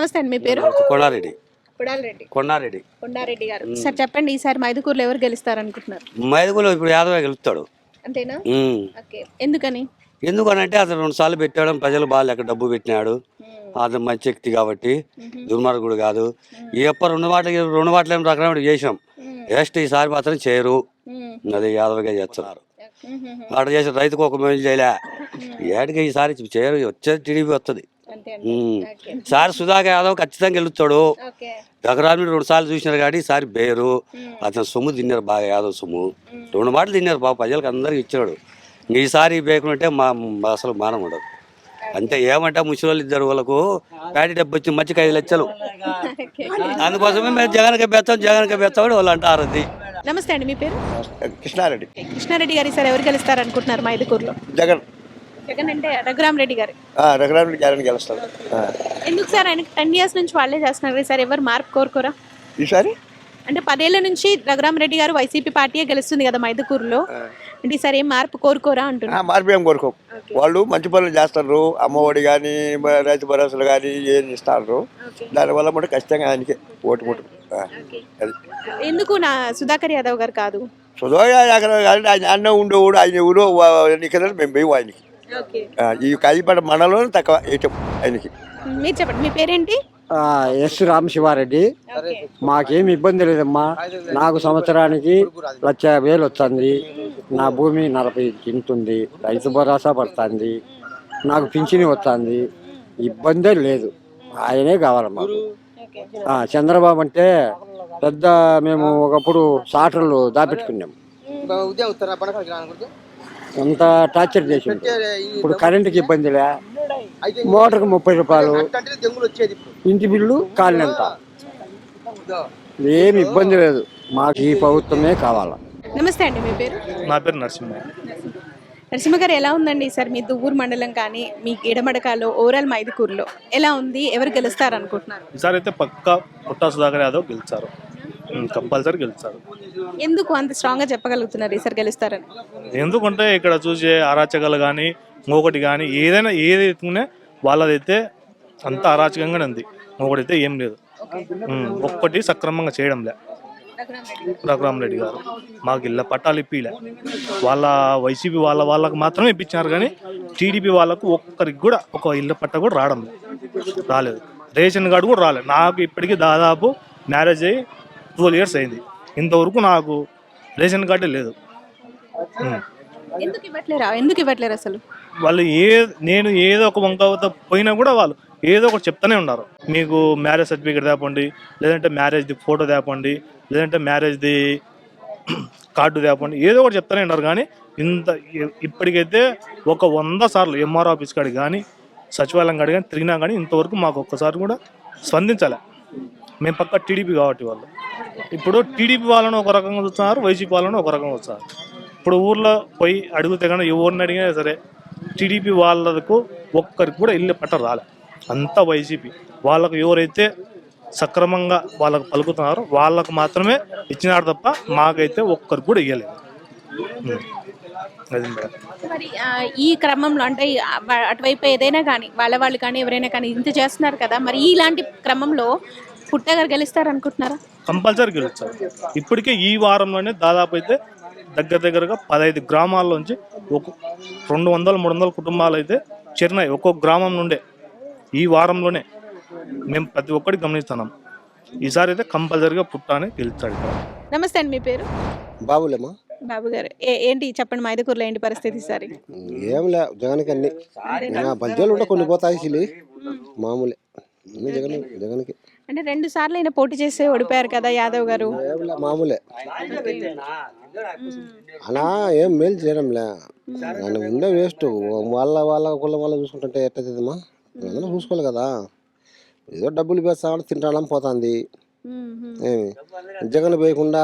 నమస్తే అండి మీ పేరు? కొండారెడ్డి. పుడాలరెడ్డి కొండారెడ్డి. కొండారెడ్డి గారు. సార్ చెప్పండి ఈసారి మైదుకూరులో ఎవరు గెలుస్తారు అనుకుంటున్నారు మైదుగులో ఇప్పుడు యాదవే గెలుస్తాడు. అంతేనా. ఓకే. ఎందుకని? ఎందుకనంటే అతను రెండు సార్లు పెట్టాడు ప్రజలు బాగా లెక్క డబ్బు పెట్టినాడు. అతను మంచి వ్యక్తి కాబట్టి దుర్మార్గుడు కాదు. ఈ యొక్క రెండు మాటలు రెండు మాటలు ఏం రకం చేసినాం? వేస్ట్ ఈసారి మాత్రం చేయరు. అది యాదవగా చేస్తున్నారు. అక్కడ చేసిన రైతుకు ఒక మేలు చేయలే. ఏటికి ఈసారి చేయరు వచ్చేది టీడీపీ వస్తుంది. సారి సుధాకర్ యాదవ్ ఖచ్చితంగా గెలుస్తాడు. ఓకే. ఎకరాన్ని రెండు సార్లు చూసినారు కాబట్టి ఈసారి బేరు. అతను సొమ్ము తిన్నారు బాగా యాదవ్ సొమ్ము. రెండు మాటలు తిన్నారు బాబు ప్రజలకు అందరికి ఇచ్చాడు ఈసారి బేకుంటే మా మా అసలు మానం ఉండదు. అంతే ఏమంటే ముసలి ఇద్దరు వాళ్ళకు ప్యాటి డబ్బు వచ్చి మధ్యకి ఐదు లక్షలు. అందుకోసమే మేము జగన్కి బెత్తాం జగన్కి బెత్తామని వాళ్ళు అంటారు అది. నమస్తే అండి మీ పేరు? కృష్ణారెడ్డి. కృష్ణారెడ్డి గారు ఈసారి ఎవరు గెలుస్తారు అనుకుంటున్నారు మైదుకూరులో జగన్. జగన్ అంటే రఘురామ్ రెడ్డి గారు. రఘురాముడి గ్యారెంటీ గెలుస్తాడు ఆ. ఎందుకు సార్ ఆయన టెన్ ఇయర్స్ నుంచి వాళ్ళే చేస్తున్నారు సార్? ఎవరు మార్పు కోరుకోరా? ఈసారి? అంటే పదేళ్ళ నుంచి రఘురామ్ రెడ్డి గారు వైసీపీ పార్టీయే గెలుస్తుంది కదా మైదుకూరులో. అంటే ఈసారి ఏం మార్పు కోరుకోరా అంటున్నారు? మార్పు ఏం కోరుకో. వాళ్ళు మంచి పనులు చేస్తారు. అమ్మఒడి కానీ రైతు భరోసాలు కానీ ఏం ఇస్తారు. దానివల్ల మటు ఖచ్చితంగా ఆయనకి ఓటు అది. ఎందుకు నా సుధాకర్ యాదవ్ గారు కాదు? సుధోగా అక్కడ కానీ ఆయన అన్న ఉండేవాడు ఆయన ఊరు ఎన్నికలు మేము పోయి ఆయనకి. ఈ కాజీపేట మండలంలో తక్కువ ఆయనకి. మీరు చెప్పండి మీ పేరేంటి? ఆ, ఎస్ రామ్ శివారెడ్డి. మాకేం ఇబ్బంది లేదమ్మా. నాకు సంవత్సరానికి లక్ష వేలు వస్తుంది. నా భూమి నలభై తింటుంది రైతు భరోసా పడుతుంది. నాకు పింఛని వస్తుంది. ఇబ్బందే లేదు. ఆయనే కావాలి మాకు. ఆ, చంద్రబాబు అంటే పెద్ద మేము ఒకప్పుడు సాటర్లు దాపెట్టుకున్నాం. అంత టార్చర్ చేసి ఇప్పుడు కరెంటుకి ఇబ్బందిలే మోటార్కి ముప్పై రూపాయలు. ఇంటి బిల్లు కాలినంత. ఏమి ఇబ్బంది లేదు. మాకు ఈ ప్రభుత్వమే కావాలా. నమస్తే అండి మీ పేరు? నా పేరు నరసింహ. నరసింహ గారు ఎలా ఉందండి సార్ మీ దువ్వూరు మండలం కానీ మీ ఇడమడకాలో ఓవరాల్ మైదుకూరులో? ఎలా ఉంది? ఎవరు గెలుస్తారు అనుకుంటున్నారు ఈసారి అయితే పక్కా పుట్టా సుధాకర్ యాదవ్ గెలిచారు. కంపల్సరీ గెలిచారు ఎందుకు అంత స్ట్రాంగ్గా చెప్పగలుగుతున్నారు ఈసారి గెలుస్తారని? ఎందుకంటే ఇక్కడ చూసే అరాచకాలు కానీ ఇంకొకటి కానీ ఏదైనా ఏది ఎత్తుకునే వాళ్ళదైతే అంత అరాచకంగానే ఉంది. ఇంకొకటి ఏం లేదు. ఒక్కటి సక్రమంగా చేయడం లే. రఘురామరెడ్డి గారు. మాకు ఇళ్ళ పట్టాలు ఇప్పిలే. వాళ్ళ వైసీపీ వాళ్ళ వాళ్ళకు మాత్రమే ఇప్పించారు కానీ టీడీపీ వాళ్ళకు ఒక్కరికి కూడా ఒక ఇళ్ళ పట్ట కూడా రావడం లేదు. రాలేదు. రేషన్ కార్డు కూడా రాలేదు నాకు ఇప్పటికీ దాదాపు మ్యారేజ్ అయ్యి ట్వెల్వ్ ఇయర్స్ అయింది. ఇంతవరకు నాకు రేషన్ కార్డే లేదు. ఎందుకు ఇవ్వట్లేరా? ఎందుకు ఇవ్వట్లేరు అసలు? వాళ్ళు ఏ నేను ఏదో ఒక వంక పోయినా కూడా వాళ్ళు ఏదో ఒకటి చెప్తానే ఉన్నారు. మీకు మ్యారేజ్ సర్టిఫికేట్ తేపండి లేదంటే మ్యారేజ్ది ఫోటో తేపండి లేదంటే మ్యారేజ్ది కార్డు తేపండి ఏదో ఒకటి చెప్తానే ఉన్నారు. కానీ ఇంత ఇప్పటికైతే ఒక వంద సార్లు ఎంఆర్ ఆఫీస్ కాడికి కానీ సచివాలయం కాడికి కానీ తిరిగినా కానీ ఇంతవరకు మాకు ఒక్కసారి కూడా స్పందించాలి. మేము పక్క టీడీపీ కాబట్టి వాళ్ళు. ఇప్పుడు టీడీపీ వాళ్ళను ఒక రకంగా చూస్తున్నారు వైసీపీ వాళ్ళను ఒక రకంగా వస్తున్నారు ఇప్పుడు ఊర్లో పోయి అడిగితే కానీ ఎవరిని అడిగినా సరే టీడీపీ వాళ్ళకు ఒక్కరికి కూడా ఇల్లు పట్ట రాలే. అంతా వైసీపీ. వాళ్ళకు ఎవరైతే సక్రమంగా వాళ్ళకు పలుకుతున్నారో వాళ్ళకు మాత్రమే ఇచ్చినారు తప్ప మాకైతే ఒక్కరికి కూడా ఇవ్వలేదు మరి ఈ క్రమంలో అంటే అటువైపు ఏదైనా కానీ వాళ్ళ వాళ్ళు కానీ ఎవరైనా కానీ ఇంత చేస్తున్నారు కదా మరి ఇలాంటి క్రమంలో పుట్టగారు గెలుస్తారు అనుకుంటున్నారా కంపల్సరీ గెలుస్తారు. ఇప్పటికే ఈ వారంలోనే దాదాపు అయితే దగ్గర దగ్గరగా పదహైదు గ్రామాల్లోంచి ఒక రెండు వందల మూడు వందల కుటుంబాలు అయితే చేరినాయి. ఒక్కొక్క గ్రామం నుండే. ఈ వారంలోనే మేము ప్రతి ఒక్కటి గమనిస్తున్నాం. ఈసారి అయితే కంపల్సరీగా పుట్టానే గెలుస్తాడు. నమస్తే అండి మీ పేరు? బాబులేమ్మా బాబు గారు ఏంటి చెప్పండి మైదుకూరులో ఏంటి పరిస్థితి ఈసారి ఏం లే జగన్కి అన్ని. పంచాలు ఉంటే కొన్ని పోతాయి మామూలే. అన్ని జగన్ జగన్కి. అంటే రెండు సార్లు అయినా పోటీ చేసి ఓడిపోయారు కదా యాదవ్ గారు. మామూలే. అలా ఏం మేలు చేయడంలే ఆయన ఉండే వేస్ట్. వాళ్ళ వాళ్ళ కులం వాళ్ళ చూసుకుంటుంటే ఎట్టమ్మా ఏదైనా చూసుకోవాలి కదా. ఏదో డబ్బులు వేస్తామని తింటాడం పోతుంది. ఏమి? జగన్ పోయకుండా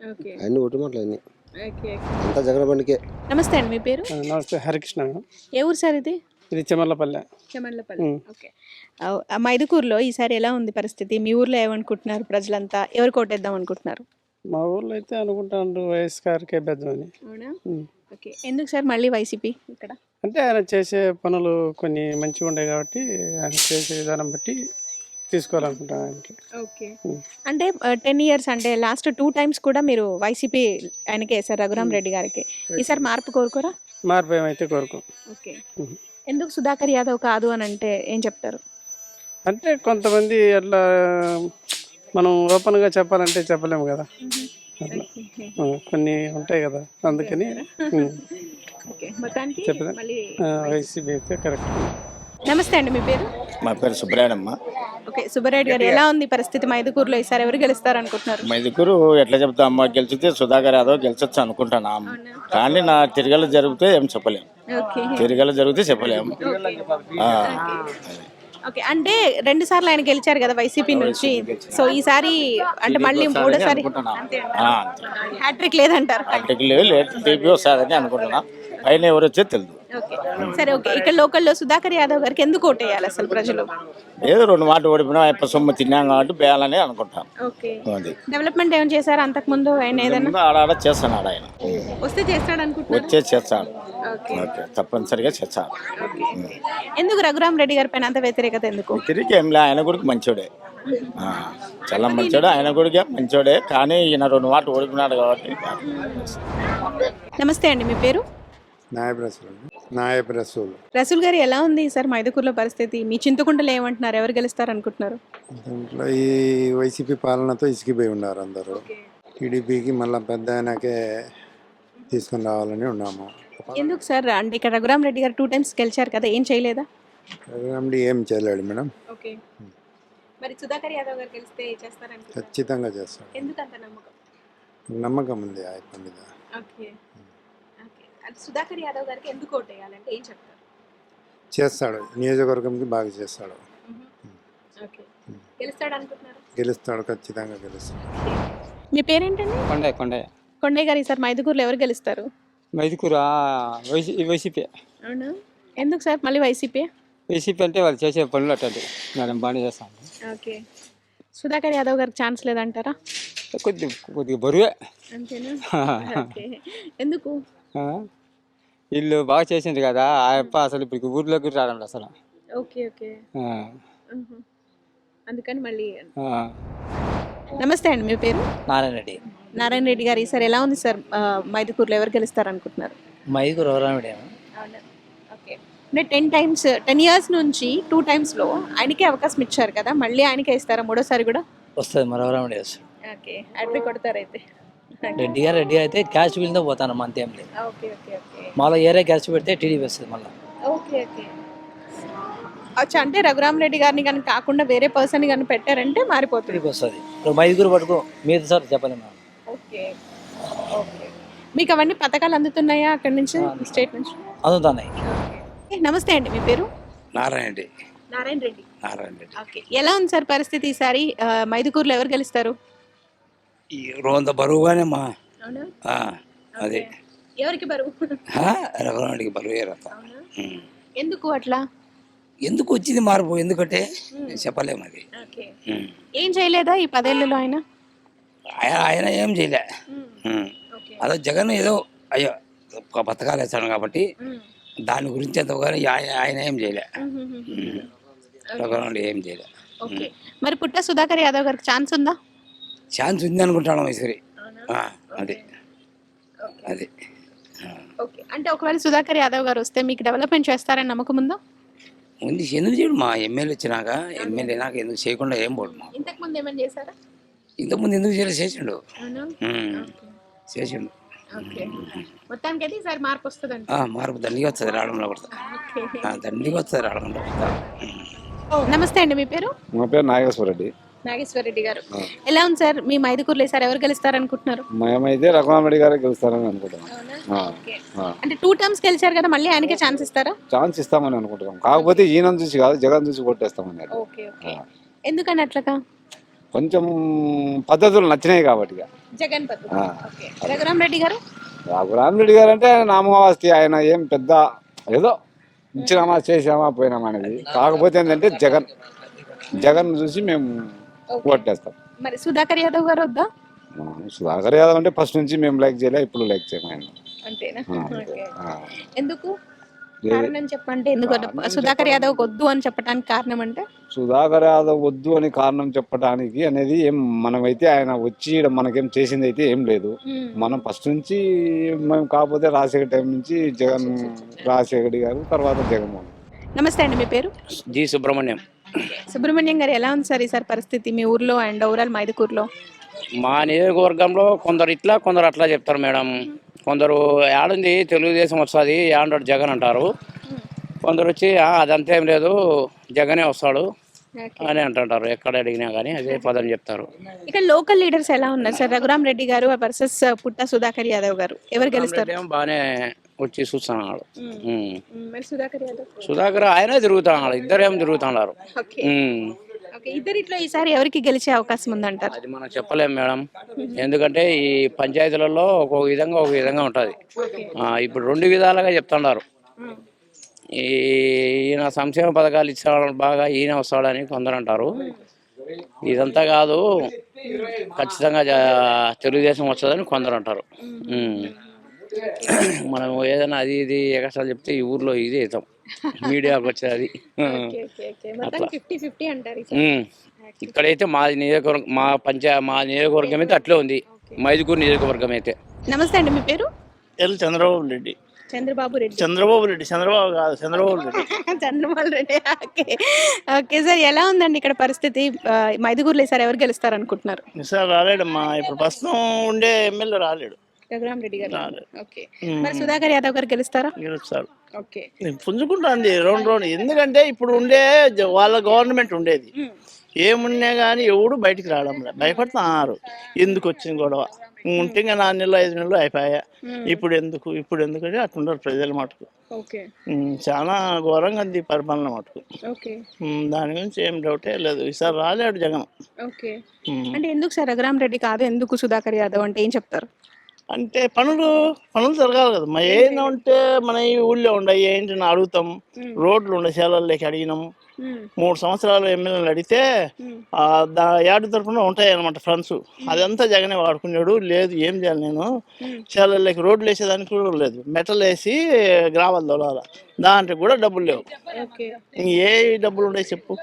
ఓకే. అన్ని ఒట్టుమాటలు అన్ని. ఓకే అంతా జగన్ బండికే. నమస్తే అండి మీ పేరు? నమస్తే హరికృష్ణ ఏ ఊరు సార్ ఇది? ఇది చెమర్లపల్లె. చెమర్లపల్లి. ఓకే. మైదుకూరులో ఈసారి ఎలా ఉంది పరిస్థితి? మీ ఊర్లో ఏమనుకుంటున్నారు ప్రజలంతా? ఎవరు కోటేద్దాం అనుకుంటున్నారు? మా ఊర్లో అయితే అనుకుంటాను వైఎస్ గారికి ఉమ్. ఓకే. ఎందుకు సార్ మళ్ళీ వైసీపీ ఇక్కడ? అంటే ఆయన చేసే పనులు కొన్ని మంచిగా ఉన్నాయి కాబట్టి ఆయన చేసే విధానం బట్టి తీసుకోవాలనుకుంటాను ఆయనకి. ఓకే. అంటే టెన్ ఇయర్స్ అంటే లాస్ట్ టూ టైమ్స్ కూడా మీరు వైసీపీ ఆయనకి వేశారు రఘురామ్ రెడ్డి గారికి. ఈసారి మార్పు కోరుకోరా? మార్పు ఏమైతే కోరుకో. ఓకే. ఎందుకు సుధాకర్ యాదవ్ కాదు అని అంటే ఏం చెప్తారు? అంటే కొంతమంది అట్లా మనం ఓపెన్గా చెప్పాలంటే చెప్పలేము కదా. అట్లా. కొన్ని ఉంటాయి కదా అందుకని. చెప్పదా? వైసీపీ అయితే కరెక్ట్. నమస్తే అండి మీ పేరు? మా పేరు సుబ్బరాయనమ్మ. ఓకే సుబ్బారెడ్డి గారు ఎలా ఉంది పరిస్థితి? మైదుకూరులో ఈసారి ఎవరు గెలుస్తారు అనుకుంటున్నారు మైదుకూరు ఎట్లా చెప్తా అమ్మ గెలిచితే సుధాకర్ యాదవ్ గెలిచొచ్చు అనుకుంటున్నాం కానీ నా తిరగలు జరిగితే ఏం చెప్పలేం. ఓకే. తిరగలు జరిగితే చెప్పలేం. ఆ, ఓకే. అంటే రెండు సార్లు ఆయన గెలిచారు కదా వైసీపీ నుంచి. సో ఈసారి అంటే మళ్ళీ మూడోసారి హ్యాట్రిక్ లేదంటారు. లేవు లేట్ టీపీ వస్తుందని అనుకుంటున్నా. పైన ఎవరు వచ్చేది తెలియదు ఓకే. సరే ఓకే. ఇక్కడ లోకల్లో సుధాకర్ యాదవ్ గారికి ఎందుకు ఓటేయాలి అసలు ప్రజలు? ఏదో రెండు మాటలు ఓడిపోయినా అప్ప సొమ్ము తిన్నాం కాబట్టి వేయాలని అనుకుంటాం. ఓకే. అది. డెవలప్మెంట్ ఏమైనా చేశారు అంతకు ముందు? ఆయన ఏదైనా? ముందు ఆడాడ చేస్తున్నాడు ఆయన. వస్తే చేస్తాడు అనుకుంటున్నారు? వచ్చే చేస్తాడు. ఓకే. తప్పనిసరిగా చేస్తాడు. ఎందుకు రఘురామ్ రెడ్డి గారి పైన అంత వ్యతిరేకత ఎందుకు? తిరిగి ఏంలే ఆయన గుడికి మంచోడే. ఆ, చాలా మంచోడే ఆయన గుడికి మంచోడే కానీ ఈయన రెండు మాటలు ఓడిపోయినాడు కాబట్టి. నమస్తే అండి మీ పేరు? నాయబ్ రసూల్ నాయబ్ రసూల్. రసూల్ గారు ఎలా ఉంది సార్ మైదుకూరులో పరిస్థితి? మీ చింతకుంటలో ఏమంటున్నారు? ఎవరు గెలుస్తారు అనుకుంటున్నారు? దాంట్లో ఈ వైసీపీ పాలనతో ఇసిగిపోయి ఉన్నారు అందరూ. టీడీపీకి మళ్ళీ పెద్ద ఆయనకే తీసుకొని రావాలని ఉన్నాము. ఎందుకు సార్? అంటే ఇక్కడ రఘురామ్ రెడ్డి గారు టూ టైమ్స్ గెలిచారు కదా ఏం చేయలేదా? రఘురాముడు ఏం చేయలేడు మేడం. ఓకే. మరి సుధాకర్ యాదవ్ గారు గెలిస్తే చేస్తారనుకుంటున్నారు? ఖచ్చితంగా చేస్తాడు. ఎందుకు అంత నమ్మకం? నమ్మకం ఉంది ఆయన మీద. ఓకే. సుధాకర్ యాదవ్ గారికి ఎందుకు ఓటేయాలంటే ఏం చెప్తారు? చేస్తాడు. నియోజకవర్గంకి బాగా చేస్తాడు. ఓకే. గెలుస్తాడు అనుకుంటున్నారు? గెలుస్తాడు ఖచ్చితంగా గెలుస్తాడు. మీ పేరేంటండి? కొండయ్య కొండయ్య. కొండయ్య గారు ఈసారి మైదుకూరులో ఎవరు గెలుస్తారు? మైదుకూరు వైసీ వైసీపీ. అవునా? ఎందుకు సార్ మళ్ళీ వైసీపీ? వైసీపీ అంటే వాళ్ళు చేసే పనులు అట్టండి మేడం బాగానే చేస్తాం ఓకే. సుధాకర్ యాదవ్ గారికి ఛాన్స్ లేదంటారా? కొద్ది కొద్దిగా బరువే. అంతేనా? ఎందుకు? వీళ్ళు బాగా చేసింది కదా ఆ అప్ప అసలు ఇప్పుడు ఊర్లోకి రావడం లేదు అసలు. Okay okay. ఆ. అందుకని మళ్ళీ ఆ. నమస్తే అండి మీ పేరు? నారాయణ రెడ్డి. నారాయణ రెడ్డి గారు ఈసారి ఎలా ఉంది సార్ ఆ, మైదుకూరులో ఎవరు గెలుస్తారు అనుకుంటున్నారు? మైకు అవునా? ఓకే. అంటే టెన్ టైమ్స్ టెన్ ఇయర్స్ నుంచి టూ టైమ్స్లో ఆయనకే అవకాశం ఇచ్చారు కదా మళ్ళీ ఆయనకే ఇస్తారా మూడోసారి కూడా? వస్తుంది మా రఘురాముడే వస్తాడు ఓకే అడ్రీ కొడతారైతే రెడ్డి గారు రెడ్డి అయితే క్యాష్ బిల్తో పోతాను అంతేం లేదు. Okay okay okay. మాలో ఏరియా క్యాష్ పెడితే టీడీపీ వస్తుంది మళ్ళీ. Okay okay. అచ్చా అంటే రఘురామ్ రెడ్డి గారిని కానీ కాకుండా వేరే పర్సన్ కానీ పెట్టారంటే మారిపోతుంది. వస్తుంది. ఇప్పుడు మైదుగురు పట్టుకో మీరు సార్ చెప్పలేము ఓకే ఓకే. మీకు అవన్నీ పథకాలు అందుతున్నాయా అక్కడి నుంచి స్టేట్ నుంచి? అందుతున్నాయి. ఏ, నమస్తే అండి మీ పేరు? నారాయణ రెడ్డి. నారాయణ రెడ్డి. నారాయణ రెడ్డి. ఓకే. ఎలా ఉంది సార్ పరిస్థితి ఈసారి? మైదుకూరులో ఎవరు గెలుస్తారు? ఈ రోంత బరువుగానే మా అది. ఎవరికి బరువు? రఘురాముడికి బరువే రథ. ఎందుకు అట్లా? ఎందుకు వచ్చింది మార్పు? ఎందుకంటే చెప్పలేము అది. ఏం చేయలేదా ఈ పదేళ్ళలో ఆయన? ఆయన ఆయన ఏం చేయలే. అదో జగన్ ఏదో అయ్యో పథకాలు వేస్తాడు కాబట్టి దాని గురించి అంత కానీ ఆయన ఏం చేయలే. రఘురాముడు ఏం చేయలే. ఓకే. మరి పుట్ట సుధాకర్ యాదవ్ గారికి ఛాన్స్ ఉందా? ఛాన్స్ ఉంది అనుకుంటాను ఈసారి ఆ, అది. అది. ఓకే. అంటే ఒకవేళ సుధాకర్ యాదవ్ గారు వస్తే మీకు డెవలప్మెంట్ చేస్తారని నమ్మకం ఉందా? ఉంది ఎందుకు చేయడు? మా ఎమ్మెల్యే వచ్చినాక ఎమ్మెల్యే నాకు ఎందుకు చేయకుండా ఏం పోడు మా ఇంతకు ముందు ఏమైనా చేశారా? ఇంతకుముందు ఎందుకు చేయలేదు చేసిండు. చేసిండు. ఓకే. మొత్తానికి అయితే ఈసారి మార్పు వస్తుందండి ఆ, మార్పు దండిగా వస్తుంది రావడంలో ఆ, దండిగా వస్తుంది రావడంలో. నమస్తే అండి మీ పేరు? మా పేరు నాగేశ్వర రెడ్డి నాగేశ్వర రెడ్డి గారు ఎలా ఉంది సార్? మీ మైదుకూరులో ఈసారి ఎవరు గెలుస్తారు అనుకుంటున్నారు మేమైతే రఘురామరెడ్డి గారే గెలుస్తారని అనుకుంటున్నాం. అంటే టూ టర్మ్స్ గెలిచారు కదా మళ్ళీ ఆయనకే ఛాన్స్ ఇస్తారా? ఛాన్స్ ఇస్తామని అనుకుంటున్నాం. కాకపోతే ఈయన చూసి కాదు జగన్ చూసి కొట్టేస్తామని ఎందుకని అట్లగా కొంచెం పద్ధతులు నచ్చినాయి కాబట్టి. జగన్ రఘురామ్ రెడ్డి గారు? రఘురామరెడ్డి గారు అంటే నామవాస్తి ఆయన ఏం పెద్ద ఏదో ఇచ్చినామా చేసామా పోయినామా అనేది. కాకపోతే ఏంటంటే జగన్ జగన్ చూసి మేము కొట్టేస్తాం. మరి సుధాకర్ యాదవ్ గారు వద్దా? సుధాకర్ యాదవ్ అంటే ఫస్ట్ నుంచి మేము లైక్ చేయలే ఇప్పుడు లైక్ చేయము ఆయన అంతేనా. ఎందుకు? కారణం చెప్పంటే సుధాకర్ యాదవ్ వద్దు అని చెప్పడానికి కారణం అంటే? సుధాకర్ యాదవ్ వద్దు అని కారణం చెప్పడానికి అనేది ఏం మనమైతే ఆయన వచ్చి మనకేం చేసింది అయితే ఏం లేదు. మనం ఫస్ట్ నుంచి మేము కాకపోతే రాజశేఖర్ టైం నుంచి జగన్ రాజశేఖర్ గారు తర్వాత జగన్మోహన్ నమస్తే అండి మీ పేరు? జి సుబ్రహ్మణ్యం. సుబ్రహ్మణ్యం గారు ఎలా ఉంది సార్ ఈసారి పరిస్థితి మీ ఊర్లో అండ్ ఓవరాల్ మైదుకూరులో? మా నియోజకవర్గంలో కొందరు ఇట్లా కొందరు అట్లా చెప్తారు మేడం. కొందరు ఏడుంది తెలుగుదేశం వస్తుంది ఏడంటాడు జగన్ అంటారు. కొందరు వచ్చి "ఆ, అదంతా ఏం లేదు జగనే వస్తాడు అని అంటుంటారు. ఎక్కడ అడిగినా కానీ అదే పదం చెప్తారు. ఇక్కడ లోకల్ లీడర్స్ ఎలా ఉన్నారు సార్? రఘురామ్ రెడ్డి గారు వర్సెస్ పుట్ట సుధాకర్ యాదవ్ గారు. ఎవరు గెలుస్తారు? బాగానే వచ్చి చూస్తున్నాడు. సుధాకర్ ఆయనే తిరుగుతున్నాడు ఇద్దరేమో తిరుగుతున్నారు. ఇద్దరిట్లో ఈసారి ఎవరికి గెలిచే అవకాశం ఉందంటారు? అది మనం చెప్పలేం మేడం. ఎందుకంటే ఈ పంచాయతీలలో ఒక విధంగా ఒక విధంగా ఉంటుంది. ఇప్పుడు రెండు విధాలుగా చెప్తున్నారు ఈ ఈయన సంక్షేమ పథకాలు ఇచ్చాడు బాగా ఈయన వస్తాడని కొందరు అంటారు. ఇదంతా కాదు ఖచ్చితంగా తెలుగుదేశం వస్తుందని కొందరు అంటారు. మనం ఏదైనా అది ఇది ఎక్స్ట్రా చెప్తే ఈ ఊర్లో ఇది అవుతాం మీడియాకి వచ్చేది. ఇక్కడైతే మా నియోజకవర్గం మా పంచా మా నియోజకవర్గం అయితే అట్లే ఉంది. మైదుకూరు నియోజకవర్గం అయితే. నమస్తే అండి మీ పేరు? ఎల్ చంద్రబాబు రెడ్డి. చంద్రబాబు రెడ్డి. చంద్రబాబు రెడ్డి. చంద్రబాబు కాదు Chandrababu Reddy. Chandrababu Reddy okay. Okay sir ఎలా ఉందండి ఇక్కడ పరిస్థితి? మైదుగూరులో సార్ ఎవరు గెలుస్తారు అనుకుంటున్నారు సార్ రాలేడమ్మా. ఇప్పుడు ప్రస్తుతం ఉండే ఎమ్మెల్యే రాలేడు. రఘురామ్ రెడ్డి గారు. ఓకే. మరి సుధాకర్ యాదవ్ గారు గెలుస్తారా? గెలుస్తాడు ఓకే. పుంజుకుంటుంది రెండు రెండు. ఎందుకంటే ఇప్పుడు ఉండే వాళ్ళ గవర్నమెంట్ ఉండేది. ఏమున్నా కానీ ఎవడు బయటికి రావడం లేదు. భయపడుతున్నారు ఎందుకు వచ్చింది గొడవ? ఉంటే ఇంకా నాలుగు నెలలు ఐదు నెలలు అయిపోయా. ఇప్పుడు ఎందుకు? ఇప్పుడు ఎందుకు అంటే అట్లుంటారు ప్రజల మటుకు. చాలా ఘోరంగా ఉంది పరిపాలన మటుకు. దాని గురించి ఏం డౌటే లేదు. ఈసారి రాలేడు జగన్. అంటే ఎందుకు సార్ రఘురామ్ రెడ్డి కాదు? ఎందుకు సుధాకర్ యాదవ్ అంటే ఏం చెప్తారు? అంటే పనులు పనులు జరగాలి కదా. మరి ఏదైనా ఉంటే మన ఈ ఊళ్ళో ఉండయి ఏంటి అని అడుగుతాం రోడ్లు ఉండే శాలల్లోకి అడిగినాం. మూడు సంవత్సరాలు ఎమ్మెల్యేలు అడిగితే యాడ్ తరఫున ఉంటాయి అనమాట ఫండ్స్ అదంతా జగనే వాడుకున్నాడు. లేదు ఏం చేయాలి నేను? శాలల్లోకి రోడ్లు వేసేదానికి కూడా లేదు. మెటల్ వేసి గ్రామాలు తోలాల. దాంట్లో కూడా డబ్బులు లేవు. ఏ డబ్బులు ఉన్నాయి చెప్పు?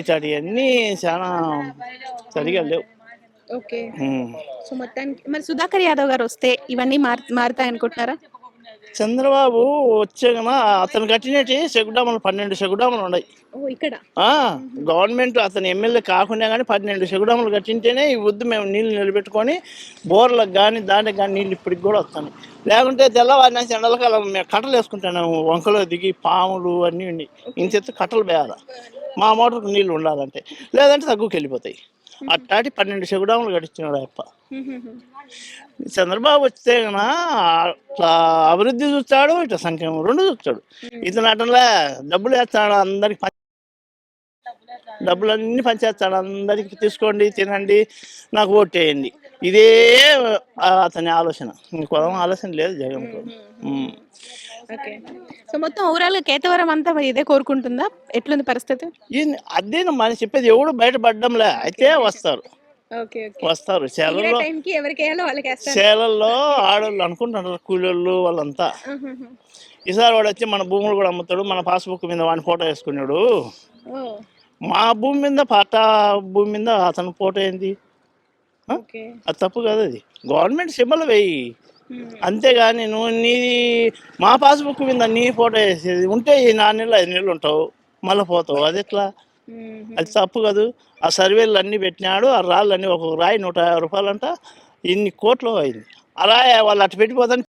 ఇట్లాంటివన్నీ చాలా సరిగా లేవు. ఓకే. సో మొత్తానికి మరి సుధాకర్ యాదవ్ గారు వస్తే ఇవన్నీ మార్ మారుతాయి అనుకుంటున్నారా చంద్రబాబు వచ్చాక అతను కట్టినట్టు శగుడాములు పన్నెండు శగుడాములు ఉన్నాయి. ఇక్కడ? గవర్నమెంట్ అతను ఎమ్మెల్యే కాకుండా కానీ పన్నెండు శగుడాములు కట్టింటేనే ఈ వద్దు మేము నీళ్ళు నిలబెట్టుకొని బోర్లకు కానీ దానికి కానీ నీళ్ళు ఇప్పటికి కూడా వస్తాయి లేకుంటే తెల్లవారిన ఎండలకాలం మేము కట్టలు వేసుకుంటాను వంకలో దిగి పాములు అన్నీ ఉండి ఇంత కట్టలు వేయాలి? మా మోటార్కు నీళ్ళు ఉండాలంటే. లేదంటే తగ్గుకి వెళ్ళిపోతాయి అట్టాటి పన్నెండు శగుడాములు కట్టించినాడు అప్ప. చంద్రబాబు వస్తే అట్లా అభివృద్ధి చూస్తాడు ఇట్లా సంక్షేమం రెండు చూస్తాడు. ఇతను అట్లా డబ్బులు వేస్తాడు అందరికి డబ్బులన్నీ పంచేస్తాడు అందరికి తీసుకోండి తినండి నాకు ఓటు వేయండి. ఇదే అతని ఆలోచన. ఇంకో ఆలోచన లేదు జగన్ ఓకే. సో మొత్తం ఓవరాల్ కేతవరం అంతా మరి ఇదే కోరుకుంటుందా? ఎట్లుంది పరిస్థితి? అదే మనం చెప్పేది ఎవడు బయటపడ్డంలే అయితే వస్తారు. Okay okay. వస్తారు. చేలల్లో టైంకి ఎవరికి వేయాలో వాళ్ళకి వేస్తారు. చేలల్లో ఆడోళ్ళు అనుకుంటున్నారు కూలోళ్ళు వాళ్ళంతా. ఈసారి వాడు వచ్చి మన భూములు కూడా అమ్ముతాడు మన పాస్బుక్ మీద వాడిని ఫోటో వేసుకున్నాడు. ఓ. మా భూమి మీద పాట భూమి మీద అతను ఫోటో ఏంది? ఓకే. అది తప్పు కదా అది. గవర్నమెంట్ సింబల్ వేయి. అంతేగాని నువ్వు నీది మా పాస్బుక్ మీద నీ ఫోటో వేసేది ఉంటే ఈ నాలుగు నెలలు ఐదు నెలలు ఉంటావు. మళ్ళీ పోతావు. అది ఎట్లా? అది తప్పు కాదు. ఆ సర్వేలు అన్నీ పెట్టినాడు. ఆ రాళ్ళు అన్నీ ఒక రాయి నూట యాభై రూపాయలు అంట ఇన్ని కోట్లు అయింది రాయి వాళ్ళు అటు పెట్టిపోతాను.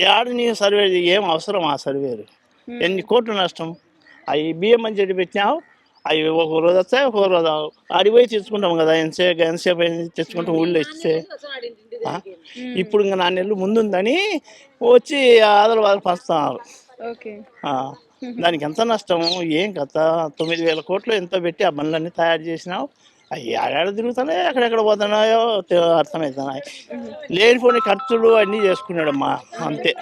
ఏడు నీ సర్వే ఏం అవసరం ఆ సర్వేలు? ఎన్ని కోట్లు నష్టం? అవి బియ్యం మంచి పెట్టినావు. అవి ఒక రోజు వస్తాయి ఒక రోజు రావు. ఆడికి పోయి తెచ్చుకుంటాం కదా ఎంతసేపు ఎంతసేపు తెచ్చుకుంటాం ఊళ్ళో ఇస్తే? ఇప్పుడు ఇంకా నా నెలలు ముందుందని వచ్చి ఆదలు వాళ్ళు పంచుతున్నారు. ఓకే. ఆ, దానికి ఎంత నష్టం ఏం కథ? తొమ్మిది వేల కోట్లు ఎంతో పెట్టి ఆ బండ్లన్నీ తయారు చేసినావు? అవి ఆడాడ తిరుగుతున్నాయి ఎక్కడెక్కడ పోతున్నాయో అర్థమవుతున్నాయి లేనిపోని ఖర్చులు అన్నీ చేసుకున్నాడమ్మా అంతే.